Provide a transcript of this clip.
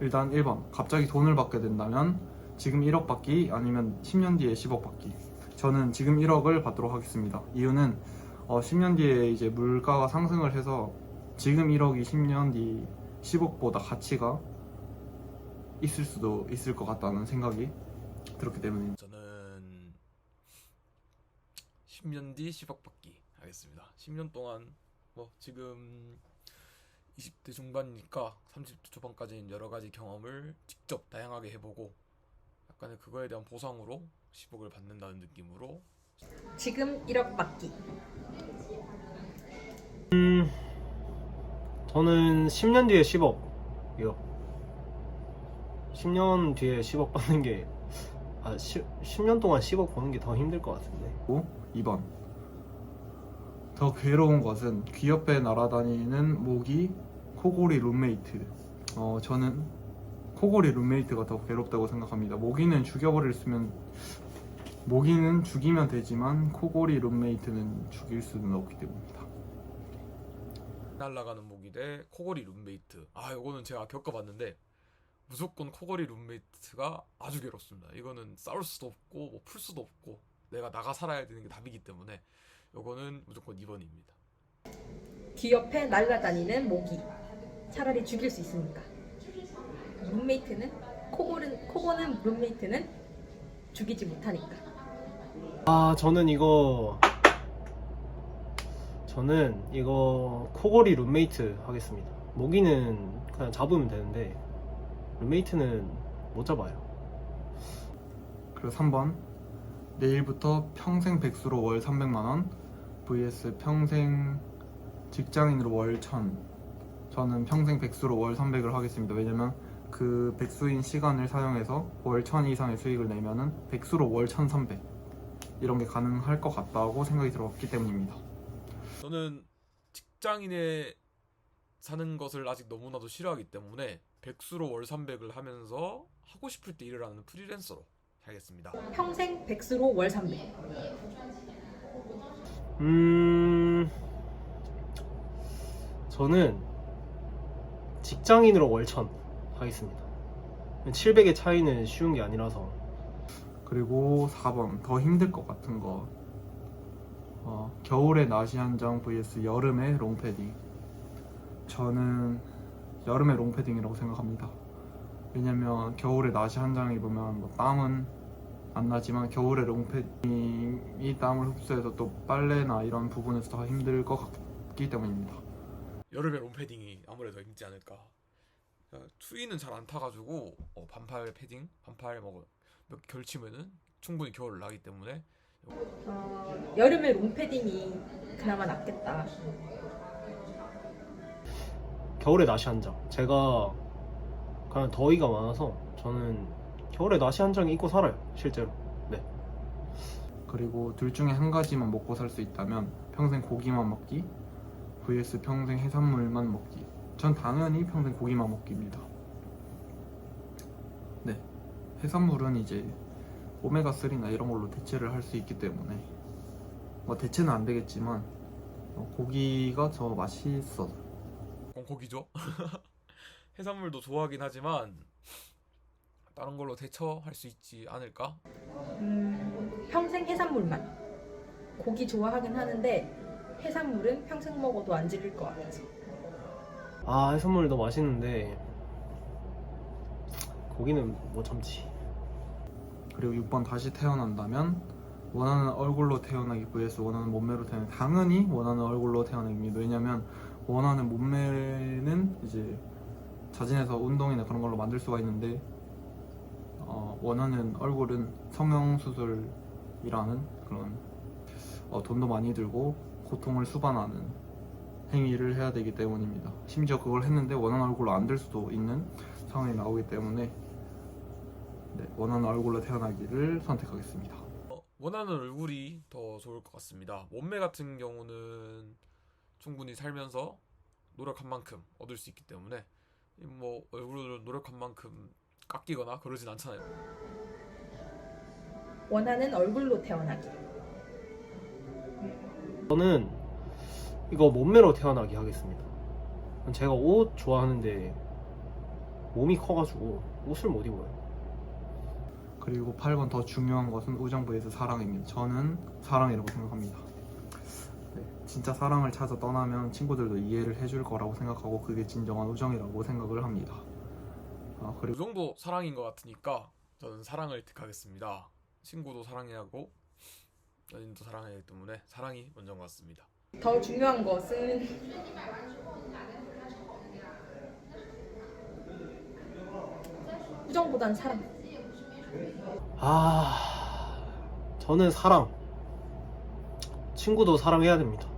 일단 1번. 갑자기 돈을 받게 된다면 지금 1억 받기 아니면 10년 뒤에 10억 받기. 저는 지금 1억을 받도록 하겠습니다. 이유는 어, 10년 뒤에 이제 물가가 상승을 해서 지금 1억이 10년 뒤 10억보다 가치가 있을 수도 있을 것 같다는 생각이 들었기 때문입니다. 저는 10년 뒤 10억 받기 하겠습니다. 10년 동안 뭐 지금 20대 중반이니까 30대 초반까지는 여러 가지 경험을 직접 다양하게 해보고 약간의 그거에 대한 보상으로 10억을 받는다는 느낌으로 지금 1억 받기. 저는 10년 뒤에 10억이요. 10년 뒤에 10억 받는 게, 아, 10, 10년 동안 10억 버는 게 더 힘들 것 같은데. 2번 더 괴로운 것은 귀 옆에 날아다니는 모기 코골이 룸메이트 어, 저는 코골이 룸메이트가 더 괴롭다고 생각합니다 모기는 죽여버릴 수면 모기는 죽이면 되지만 코골이 룸메이트는 죽일 수는 없기 때문입니다 날아가는 모기 대 코골이 룸메이트. 아, 이거는 제가 겪어봤는데 무조건 코골이 룸메이트가 아주 괴롭습니다. 이거는 싸울 수도 없고 뭐 풀 수도 없고 내가 나가 살아야 되는 게 답이기 때문에 이거는 무조건 2번입니다. 귀 옆에 날아다니는 모기. 차라리 죽일 수 있으니까. 룸메이트는 코골은 코고는 룸메이트는 죽이지 못하니까. 아, 저는 이거, 저는 이거 코골이 룸메이트 하겠습니다. 모기는 그냥 잡으면 되는데, 룸메이트는 못 잡아요. 그리고 3번 내일부터 평생 백수로 월 300만 원 vs 평생 직장인으로 월 1000. 저는 평생 백수로 월 300을 하겠습니다. 왜냐면 그 백수인 시간을 사용해서 월 1000 이상의 수익을 내면은 백수로 월 1300. 이런 게 가능할 것 같다고 생각이 들었기 때문입니다. 저는 직장인에 사는 것을 아직 너무나도 싫어하기 때문에 백수로 월 300을 하면서 하고 싶을 때 일을 하는 프리랜서로 하겠습니다. 평생 백수로 월 300. 음, 저는 직장인으로 월천 하겠습니다. 700의 차이는 쉬운 게 아니라서. 그리고 4번 더 힘들 것 같은 거 어, 겨울에 나시 한정 vs 여름에 롱패딩 저는 여름에 롱패딩이라고 생각합니다 왜냐면 겨울에 나시 한장 입으면 뭐 땀은 안 나지만 겨울에 롱패딩이 땀을 흡수해서 또 빨래나 이런 부분에서 더 힘들 것 같기 때문입니다 여름에 롱패딩이 아무래도 힘지 않을까. 어, 추위는 잘 안 타가지고 어, 반팔 패딩, 반팔 뭐몇 걸치면은 충분히 겨울을 나기 때문에 어, 여름에 롱패딩이 그나마 낫겠다. 겨울에 나시 한 장. 제가 그냥 더위가 많아서 저는 겨울에 나시 한 장 입고 살아요. 실제로. 네. 그리고 둘 중에 한 가지만 먹고 살 수 있다면 평생 고기만 먹기 vs 평생 해산물만 먹기 전 당연히 평생 고기만 먹기입니다 네 해산물은 이제 오메가3나 이런 걸로 대체를 할 수 있기 때문에 뭐 대체는 안 되겠지만 어, 고기가 더 맛있어서 그건 고기죠. 해산물도 좋아하긴 하지만 다른 걸로 대처할 수 있지 않을까? 음, 평생 해산물만. 고기 좋아하긴 하는데 해산물은 평생 먹어도 안 질릴 것 같아서. 아, 해산물도 맛있는데 고기는 못 참지. 그리고 6번 다시 태어난다면 원하는 얼굴로 태어나기 vs 원하는 몸매로 태어나기 당연히 원하는 얼굴로 태어나기입니다 왜냐면 원하는 몸매는 이제 자진해서 운동이나 그런 걸로 만들 수가 있는데 어, 원하는 얼굴은 성형수술이라는 그런 어, 돈도 많이 들고 고통을 수반하는 행위를 해야 되기 때문입니다 심지어 그걸 했는데 원하는 얼굴로 안 될 수도 있는 상황이 나오기 때문에 네, 원하는 얼굴로 태어나기를 선택하겠습니다. 어, 원하는 얼굴이 더 좋을 것 같습니다. 몸매 같은 경우는 충분히 살면서 노력한 만큼 얻을 수 있기 때문에 이뭐 얼굴을 노력한 만큼 깎이거나 그러진 않잖아요. 원하는 얼굴로 태어나기. 저는 이거 몸매로 태어나기 하겠습니다. 제가 옷 좋아하는데 몸이 커가지고 옷을 못 입어요. 그리고 8번 더 중요한 것은 우정 vs 사랑입니다. 저는 사랑이라고 생각합니다. 네, 진짜 사랑을 찾아 떠나면 친구들도 이해를 해줄 거라고 생각하고 그게 진정한 우정이라고 생각을 합니다. 아, 이 그리고 정도 사랑인 것 같으니까 저는 사랑을 택하겠습니다. 친구도 사랑해야 하고 연인도 사랑해야 하기 때문에 사랑이 먼저인 것 같습니다. 더 중요한 것은 우정보단 사랑. 아, 저는 사랑. 친구도 사랑해야 됩니다.